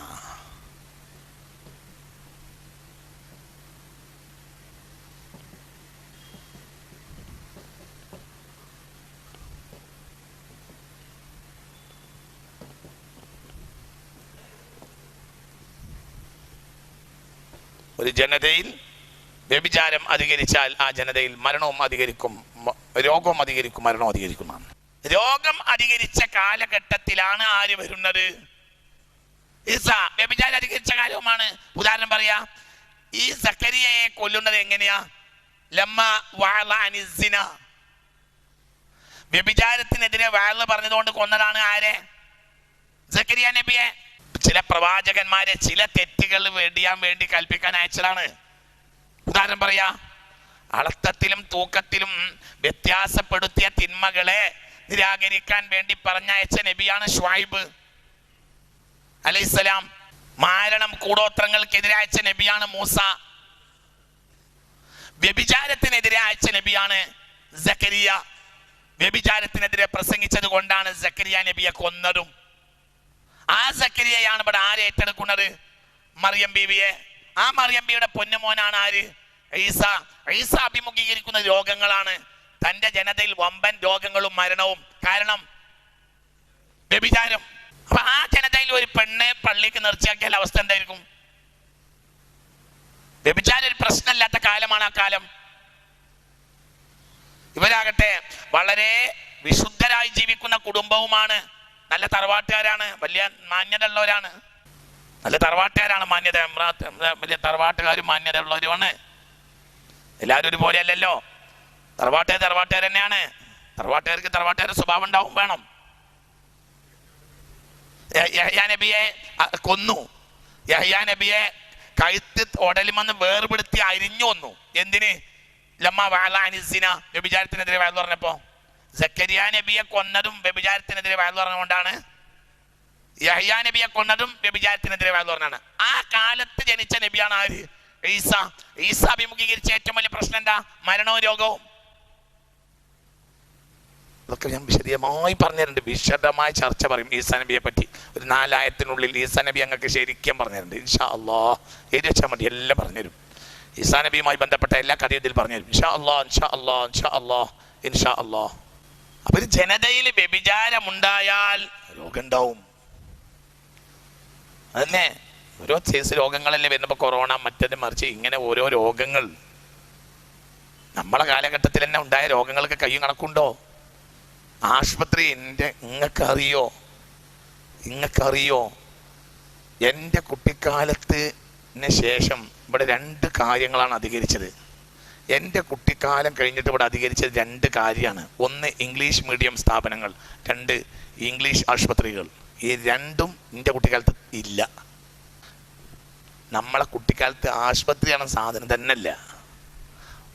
ഒരു ജനതയിൽ വ്യഭിചാരം അധികരിച്ചാൽ ആ ജനതയിൽ മരണവും അധികരിക്കും രോഗവും അധികരിക്കും മരണവും അധികരിക്കുന്നതാണ് രോഗം അധികരിച്ച കാലഘട്ടത്തിലാണ് ആര് വരുന്നത്? വ്യഭിചാരം അധികരിച്ച കാലവുമാണ്. ഉദാഹരണം പറയാ ഈ സക്കരിയയെ കൊല്ലുന്നത് എങ്ങനെയാ? ലമ്മ വ്യഭിചാരത്തിനെതിരെ വാൾ പറഞ്ഞതുകൊണ്ട് കൊന്നതാണ് ആരെ? സക്കരിയ നബിയെ. ചില പ്രവാചകന്മാരെ ചില തെറ്റുകൾ വേണ്ടിയാൻ വേണ്ടി കൽപ്പിക്കാൻ അയച്ചതാണ്. ഉദാഹരണം പറയാ അളത്തത്തിലും തൂക്കത്തിലും വ്യത്യാസപ്പെടുത്തിയ തിന്മകളെ നിരാകരിക്കാൻ വേണ്ടി പറഞ്ഞയച്ച നബിയാണ് ഷ്വായിബ് അലൈഹിസ്സലാം മാരണം കൂടോത്രങ്ങൾക്കെതിരെ അയച്ച നബിയാണ് മൂസ. വ്യഭിചാരത്തിനെതിരെ അയച്ച നബിയാണ് സക്കരിയ വ്യഭിചാരത്തിനെതിരെ പ്രസംഗിച്ചത് കൊണ്ടാണ് സക്കരിയ നബിയെ കൊന്നതും. ആ സക്കരിയയാണ് ഇവിടെ ആര് ഏറ്റെടുക്കുന്നത്? മറിയം ബീവിയെ. ആ മറിയം ബീവിയുടെ പൊന്നുമോനാണ് ആര്? ഈസ. ഈസ അഭിമുഖീകരിക്കുന്ന രോഗങ്ങളാണ്. തന്റെ ജനതയിൽ വമ്പൻ രോഗങ്ങളും മരണവും. കാരണം വ്യഭിചാരം. അപ്പൊ ആ ജനതയിൽ ഒരു പെണ്ണെ പള്ളിക്ക് നിർച്ചയാക്കിയാൽ അവസ്ഥ എന്തായിരിക്കും? വ്യഭിചാരം ഒരു പ്രശ്നമില്ലാത്ത കാലമാണ് ആ കാലം. ഇവരാകട്ടെ വളരെ വിശുദ്ധരായി ജീവിക്കുന്ന കുടുംബവുമാണ്. നല്ല തറവാട്ടുകാരാണ് വലിയ മാന്യത ഉള്ളവരാണ് നല്ല തറവാട്ടുകാരാണ് മാന്യത. വലിയ തറവാട്ടുകാരും മാന്യത ഉള്ളവരുമാണ് എല്ലാവരും ഒരുപോലെ അല്ലല്ലോ തറവാട്ടുകാർ തറവാട്ടുകാർ തന്നെയാണ്. തറവാട്ടുകാർക്ക് തറവാട്ടുകാരുടെ സ്വഭാവം ഉണ്ടാവും വേണം. യഹ്യാ നബിയെ കൊന്നു. യഹ്യാ നബിയെ കഴുത്ത് ഉടലിമെന്ന് വേർപെടുത്തി അരിഞ്ഞു വന്നു എന്തിന്? ലമ്മ വാലാനിസിന വ്യഭിചാരത്തിനെതിരെ വയൽ പറഞ്ഞപ്പോ സക്കരിയ നബിയെ കൊന്നതും വ്യഭിചാരത്തിനെതിരെ വയൽ പറഞ്ഞുകൊണ്ടാണ് യഹ്യാ നബിയെ കൊന്നതും വ്യഭിചാരത്തിനെതിരെ വയൽ പറഞ്ഞാണ് ആ കാലത്ത് ജനിച്ച നബിയാണ് ആര്? ഈസ. ഈസ അഭിമുഖീകരിച്ച ഏറ്റവും വലിയ പ്രശ്നം എന്താ? മരണവും രോഗവും. ഇതൊക്കെ ഞാൻ വിശദീയമായി പറഞ്ഞിട്ടുണ്ട്. വിശദമായ ചർച്ച പറയും ഈസ നബിയെ പറ്റി. ഒരു നാലായത്തിനുള്ളിൽ ഈസ നബി അങ്ങക്ക് ശരിക്കും പറഞ്ഞിട്ടുണ്ട്. ഇൻഷാ അള്ളാ എഴുതി വെച്ചാൽ മതി. എല്ലാം പറഞ്ഞുതരും. ഈസാ നബിയുമായി ബന്ധപ്പെട്ട എല്ലാ കഥയും ഇതിൽ പറഞ്ഞുതരും. ഇൻഷാ അള്ളാ ഇൻഷാ അള്ളാ ഇൻഷാ അള്ളാ ഇൻഷാ അള്ളാ അപ്പൊ ഒരു ജനതയിൽ വ്യഭിചാരമുണ്ടായാൽ രോഗം ഉണ്ടാവും അതന്നെ. ഓരോ ചേസ് രോഗങ്ങളല്ലേ വരുന്നപ്പോ കൊറോണ മറ്റത് മറിച്ച് ഇങ്ങനെ ഓരോ രോഗങ്ങൾ. നമ്മളെ കാലഘട്ടത്തിൽ തന്നെ ഉണ്ടായ രോഗങ്ങൾക്ക് കയ്യും കണക്കുണ്ടോ? ആശുപത്രി എന്റെ ഇങ്ങക്കറിയോ? ഇങ്ങക്കറിയോ? എന്റെ കുട്ടിക്കാലത്തിന് ശേഷം ഇവിടെ രണ്ട് കാര്യങ്ങളാണ് അധികരിച്ചത്. എന്റെ കുട്ടിക്കാലം കഴിഞ്ഞിട്ട് ഇവിടെ അധികരിച്ചത് രണ്ട് കാര്യമാണ്. ഒന്ന് ഇംഗ്ലീഷ് മീഡിയം സ്ഥാപനങ്ങൾ രണ്ട് ഇംഗ്ലീഷ് ആശുപത്രികൾ. ഈ രണ്ടും എന്റെ കുട്ടിക്കാലത്ത് ഇല്ല. നമ്മളെ കുട്ടിക്കാലത്ത് ആശുപത്രിയാണ് സാധനം തന്നെയല്ല.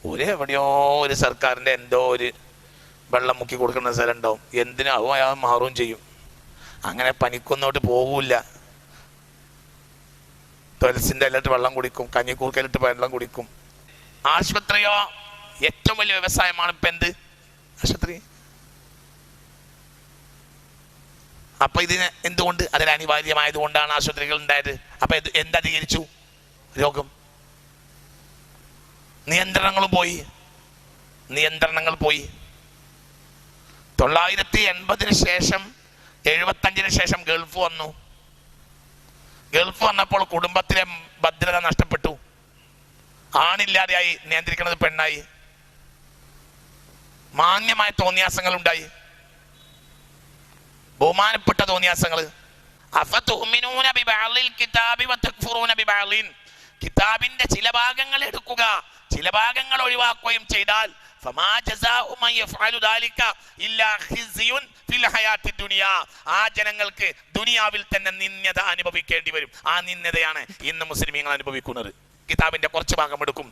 ഒരു എവിടെയോ ഒരു സർക്കാരിന്റെ എന്തോ ഒരു വെള്ളം മുക്കി കൊടുക്കുന്ന സ്ഥലം ഉണ്ടാവും എന്തിനും? അതും അയാൾ മാറുകയും ചെയ്യും. അങ്ങനെ പനിക്കൊന്നോട്ട് പോകൂല തുലസിന്റെ ഇലയിട്ട് വെള്ളം കുടിക്കും കഞ്ഞിക്കൂർക്കലിട്ട് വെള്ളം കുടിക്കും. ആശുപത്രിയോ? ഏറ്റവും വലിയ വ്യവസായമാണ് ഇപ്പൊ എന്ത്? ആശുപത്രി. അപ്പൊ ഇതിന് എന്തുകൊണ്ട്? അതിന് അനിവാര്യമായത് കൊണ്ടാണ് ആശുപത്രികൾ ഉണ്ടായത്. അപ്പൊ ഇത് എന്തധികരിച്ചു രോഗം. നിയന്ത്രണങ്ങൾ പോയി. നിയന്ത്രണങ്ങൾ പോയി. തൊള്ളായിരത്തി എൺപതിന് ശേഷം എഴുപത്തഞ്ചിന് ശേഷം ഗൾഫ് വന്നു. ഗൾഫ് വന്നപ്പോൾ കുടുംബത്തിലെ ഭദ്രത നഷ്ടപ്പെട്ടു. ആണില്ലാതെയായി നിയന്ത്രിക്കുന്നത് പെണ്ണായി. മാന്യമായ തോന്നിയാസങ്ങൾ ഉണ്ടായി. ബഹുമാനപ്പെട്ട തോന്നിയാസങ്ങൾ. കിതാബിന്റെ ചില ഭാഗങ്ങൾ എടുക്കുക. ചില ഭാഗങ്ങൾ ഒഴിവാക്കുകയും ചെയ്താൽ ആ ജനങ്ങൾക്ക് ദുനിയാവിൽ തന്നെ നിന്യത അനുഭവിക്കേണ്ടി വരും. ആ നിന്യതയാണ് ഇന്ന് മുസ്ലിമീങ്ങൾ അനുഭവിക്കുന്നത്. കിതാബിന്റെ കുറച്ച് ഭാഗം എടുക്കും.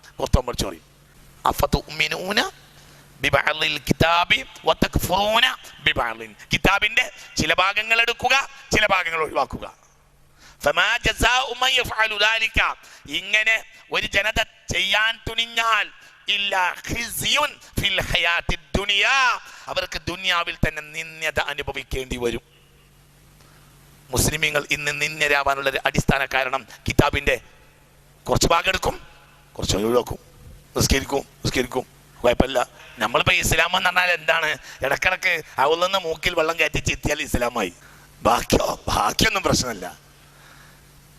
കിതാബി വതക്ഫുറൂന ബിബഅളിൻ കിതാബിന്റെ ചില ഭാഗങ്ങൾ എടുക്കുക ചില ഭാഗങ്ങൾ ഒഴിവാക്കുക. ഇങ്ങനെ ഒരു ജനത ചെയ്യാൻ തുനിഞ്ഞാൽ അവർക്ക് ദുനിയാവിൽ തന്നെ നിന്യത അനുഭവിക്കേണ്ടി വരും. മുസ്ലിമീങ്ങൾ ഇന്ന് നിന്യരാവാനുള്ള ഒരു അടിസ്ഥാന കാരണം കിതാബിന്റെ കുറച്ച് ഭാഗം എടുക്കും കുറച്ച് ഒഴിവാക്കും നിസ്കരിക്കും നിസ്കരിക്കും കുഴപ്പമില്ല നമ്മളിപ്പോ ഇസ്ലാം എന്ന് പറഞ്ഞാൽ എന്താണ് ഇടക്കിടക്ക് അവൾ നിന്ന് മൂക്കിൽ വെള്ളം കയറ്റി ചെത്തിയാൽ ഇസ്ലാമായി ബാക്കിയോ ബാക്കിയൊന്നും പ്രശ്നമില്ല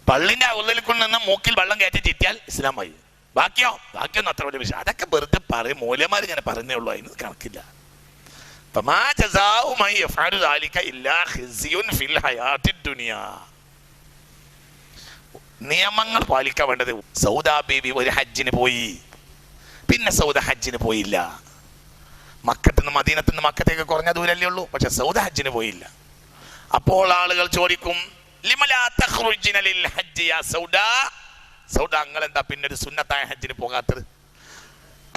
പള്ളിന്റെ ഉള്ളിൽ കൊണ്ട് നിന്ന് മൂക്കിൽ വെള്ളം കയറ്റി ചിറ്റിയാൽ ഇസ്ലാമായി ബാക്കിയോ ബാക്കിയൊന്നും അത്ര വലിയ വിഷയം അതൊക്കെ വെറുതെ പറയും മൂല്യന്മാർ ഇങ്ങനെ പറയുന്നേ ഉള്ളൂ അതിന് കണക്കില്ല فما جزاء من يفعل ذلك إلا خزي في الحياة الدنيا നിയമങ്ങൾ പാലിക്കാൻ വേണ്ടത് സൗദാ ബീവി ഒരു ഹജ്ജിന് പോയി. പിന്നെ സൗദ ഹജ്ജിന് പോയില്ല. മക്കത്ത് നിന്ന് മദീനത്ത് നിന്ന് മക്കത്തേക്ക് കുറഞ്ഞ ദൂരല്ലേ ഉള്ളൂ. പക്ഷെ സൗദ ഹജ്ജിന് പോയില്ല. അപ്പോൾ ആളുകൾ ചോദിക്കും "ലിമ ലാ ലിൽ ഹജ്ജ് യാ സൗദ? സൗദ നിങ്ങൾ എന്താ പിന്നെ ഒരു സുന്നത്തായ ഹജ്ജിന് പോകാത്തത്?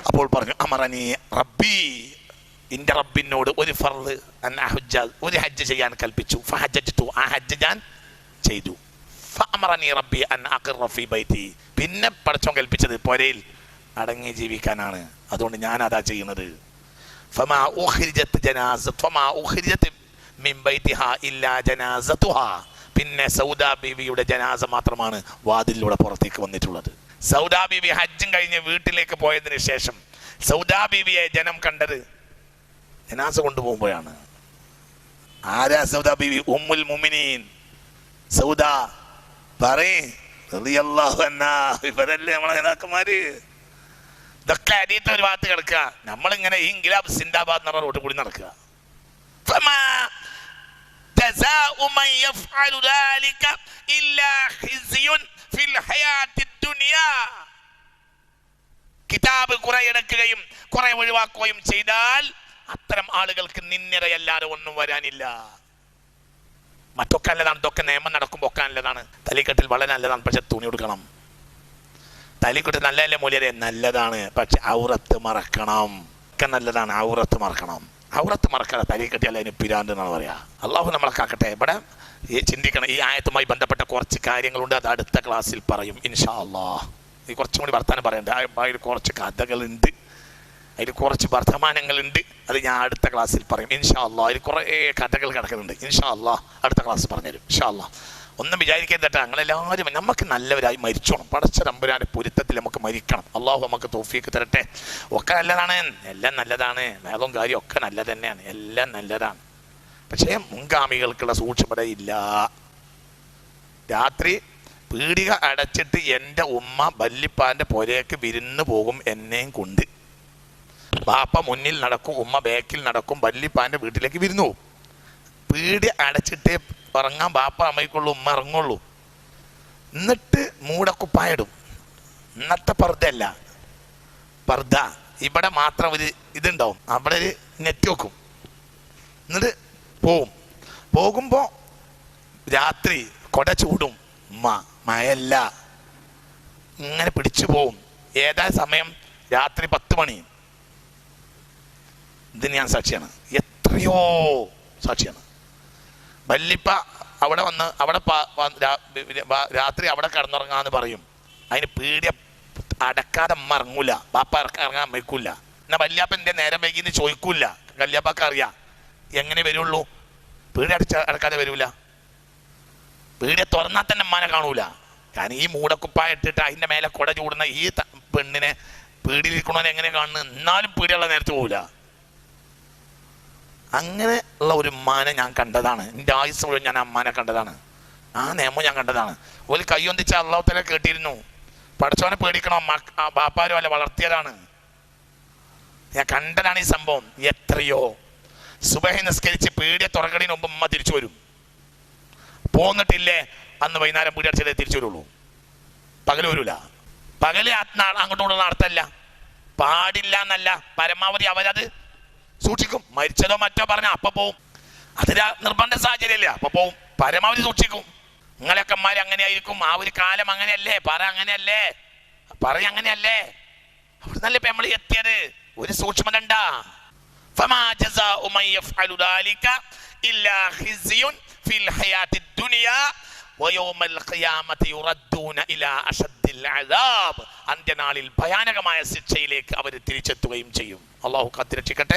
അപ്പോൾ പറഞ്ഞു അമറനി റബ്ബി ഇന്റെ റബ്ബിനോട് ഒരു ഫർദ് ഒരു ഹജ്ജ് ചെയ്യാൻ കൽപ്പിച്ചു. ആ ഹജ്ജ് ഞാൻ ചെയ്തു. റബ്ബി അൻ ഫീ പിന്നെ പടച്ചോൻ കൽപ്പിച്ചത് പൊരയിൽ അടങ്ങി ജീവിക്കാനാണ്. അതുകൊണ്ട് ഞാൻ അതാ ചെയ്യുന്നത് മിൻ ഇല്ലാ ജനാസതുഹാ. പിന്നെ സൗദാ ബീവിയുടെ ജനാസ മാത്രമാണ് വാതിലിലൂടെ പുറത്തേക്ക് വന്നിട്ടുള്ളത്. സൗദാ ബീവി ഹജ്ജും കഴിഞ്ഞ് വീട്ടിലേക്ക് പോയതിന് ശേഷം സൗദാ ബീവിയെ ജനം കണ്ടത് ജനാസ കൊണ്ടുപോകുമ്പോഴാണ്. ആരാ സൗദാ ബീവി? ഉമ്മുൽ മുമിനീൻ. സൗദ പറയേ. ഇവരല്ലേ നമ്മളെ നേതാക്കന്മാര്? ഇതൊക്കെ അരിയത്തെ ഒരു ഭാഗത്ത് കിടക്കുക. നമ്മളിങ്ങനെ ഈ ഇൻഗിലാബ് സിന്ദാബാദ് എന്ന പറഞ്ഞ കൂടി നടക്കുക. കിതാബ് കുറെ എടുക്കുകയും കുറെ ഒഴിവാക്കുകയും ചെയ്താൽ അത്തരം ആളുകൾക്ക് നിന്നിറയല്ലാതെ ഒന്നും വരാനില്ല. മറ്റൊക്കെ നല്ലതാണ് ഇതൊക്കെ നിയമം നടക്കുമ്പോൾ ഒക്കെ നല്ലതാണ്. തലിക്കെട്ടിൽ വളരെ നല്ലതാണ് പക്ഷെ തുണി കൊടുക്കണം തലിക്കെട്ട് നല്ലതല്ലേ മൂല്യരെ? നല്ലതാണ് പക്ഷെ ഔറത്ത് മറക്കണം. ഒക്കെ നല്ലതാണ് ഔറത്ത് മറക്കണം. ഔറത്ത് മറക്കാതെ തലിക്കെട്ടിയല്ല അതിന് പിരാന്ത് എന്നാണ് പറയാ. അള്ളാഹു നമ്മളെ കാക്കട്ടെ. ഇവിടെ ഈ ചിന്തിക്കണം ഈ ആയത്തുമായി ബന്ധപ്പെട്ട കുറച്ച് കാര്യങ്ങളുണ്ട് അത് അടുത്ത ക്ലാസ്സിൽ പറയും ഇൻഷാ അള്ളാഹ്. ഈ കുറച്ചും കൂടി വർത്താനം പറയണ്ട. കുറച്ച് കഥകളുണ്ട്. അതിൽ കുറച്ച് വർത്തമാനങ്ങളുണ്ട്. അത് ഞാൻ അടുത്ത ക്ലാസ്സിൽ പറയും. ഇൻഷാ അള്ളാഹ് അതിൽ കുറേ കഥകൾ കിടക്കുന്നുണ്ട്. ഇൻഷാ അള്ളാഹ് അടുത്ത ക്ലാസ് പറഞ്ഞുതരും. ഇൻഷാ അള്ളാഹ് ഒന്നും വിചാരിക്കാൻ ഞങ്ങളെല്ലാവരും നമുക്ക് നല്ലവരായി മരിച്ചോണം. പടച്ച തമ്പുരാന്റെ പൊരുത്തത്തിൽ നമുക്ക് മരിക്കണം. അള്ളാഹു നമുക്ക് തോഫിയൊക്കെ തരട്ടെ. ഒക്കെ നല്ലതാണ്. എല്ലാം നല്ലതാണ്. വേദവും കാര്യം ഒക്കെ നല്ലത് തന്നെയാണ്. എല്ലാം നല്ലതാണ്. പക്ഷേ മുൻഗാമികൾക്കുള്ള സൂക്ഷ്മത ഇല്ല. രാത്രി പീടിക അടച്ചിട്ട് എന്റെ ഉമ്മ വല്ലിപ്പാന്റെ പുരയ്ക്ക് വിരുന്ന് പോകും എന്നെയും കൊണ്ട്. ബാപ്പ മുന്നിൽ നടക്കും ഉമ്മ ബാക്കിൽ നടക്കും വല്ലിപ്പാന്റെ വീട്ടിലേക്ക് വിരുന്നു പോകും പീടി അടച്ചിട്ടേ ഉറങ്ങാൻ ബാപ്പ അമ്മയ്ക്കുള്ളൂ ഉമ്മ ഇറങ്ങുള്ളൂ എന്നിട്ട് മൂടക്കുപ്പായിടും. ഇന്നത്തെ പർദ്ദയല്ല പർദ്ദ ഇവിടെ മാത്രം ഒരു ഇതുണ്ടാവും. അവിടെ ഒരു നെറ്റ് വെക്കും. എന്നിട്ട് പോവും. പോകുമ്പോൾ രാത്രി കൊട ചൂടും. ഉമ്മ മഴയല്ല. ഇങ്ങനെ പിടിച്ചു പോവും. ഏതാ സമയം? രാത്രി പത്ത് മണി. ഇതിന് ഞാൻ സാക്ഷിയാണ്. എത്രയോ സാക്ഷിയാണ്. വല്ലിപ്പ അവിടെ വന്ന് അവിടെ രാത്രി അവിടെ കടന്നിറങ്ങാന്ന് പറയും. അതിന് പേടിയ അടക്കാതെ ഇറങ്ങൂല. ബാപ്പ ഇറങ്ങാൻ വയ്ക്കൂല. എന്നാ വല്യാപ്പ എന്റെ നേരം വൈകിന്ന് ചോദിക്കൂല. വല്യാപ്പക്ക് അറിയാം. എങ്ങനെ വരുള്ളൂ? പീടി അടച്ച അടക്കാതെ വരൂല. പീടിയ തുറന്നാൽ തന്നെ അമ്മാനെ കാണൂല. കാരണം ഈ മൂടക്കുപ്പായ ഇട്ടിട്ട് അതിന്റെ മേലെ കുട ചൂടുന്ന ഈ പെണ്ണിനെ പേടിയിലിരിക്കണോനെ എങ്ങനെ കാണുന്നു എന്നാലും പേടിയുള്ള നേരത്ത് പോവില്ല. അങ്ങനെ ഉള്ള ഒരു ഉമ്മാനെ ഞാൻ കണ്ടതാണ്. എന്റെ ആയുസ് മുഴുവൻ ഞാൻ അമ്മാനെ കണ്ടതാണ്. ആ നിയമം ഞാൻ കണ്ടതാണ്. ഒരു കയ്യൊന്നിച്ച അള്ളാഹുത്തല കേട്ടിരുന്നു. പഠിച്ചവനെ പേടിക്കണം. ബാപ്പാരും അല്ല വളർത്തിയതാണ്. ഞാൻ കണ്ടതാണ് ഈ സംഭവം. എത്രയോ. സുബഹി നിസ്കരിച്ച് പേടിയെ തുറക്കടിന് മുമ്പ് ഉമ്മ തിരിച്ചു വരും. പോന്നിട്ടില്ലേ? അന്ന് വൈകുന്നേരം പീടി അടിച്ചതേ തിരിച്ചു വരുള്ളൂ. പകൽ വരൂല. പകൽ അങ്ങോട്ടും നടത്തല്ല. പാടില്ല എന്നല്ല. പരമാവധി അവരത് സൂക്ഷിക്കും. മരിച്ചതോ മറ്റോ പറഞ്ഞ അപ്പൊ പോവും. അതിന് നിർബന്ധ സാഹചര്യമില്ല അപ്പൊ പോവും. പരമാവധി സൂക്ഷിക്കും. നിങ്ങളൊക്കെ അങ്ങനെ അങ്ങനെയായിരിക്കും. ആ ഒരു കാലം അങ്ങനെയല്ലേ? പറ അങ്ങനെയല്ലേ? പറ അങ്ങനെയല്ലേ? അവിടെ നല്ല നമ്മൾ എത്തിയത്? ഒരു സൂക്ഷ്മത അന്ത്യനാളിൽ ഭയാനകമായ ശിക്ഷയിലേക്ക് അവർ തിരിച്ചെത്തുകയും ചെയ്യും. അള്ളാഹു കാത്തിരക്ഷിക്കട്ടെ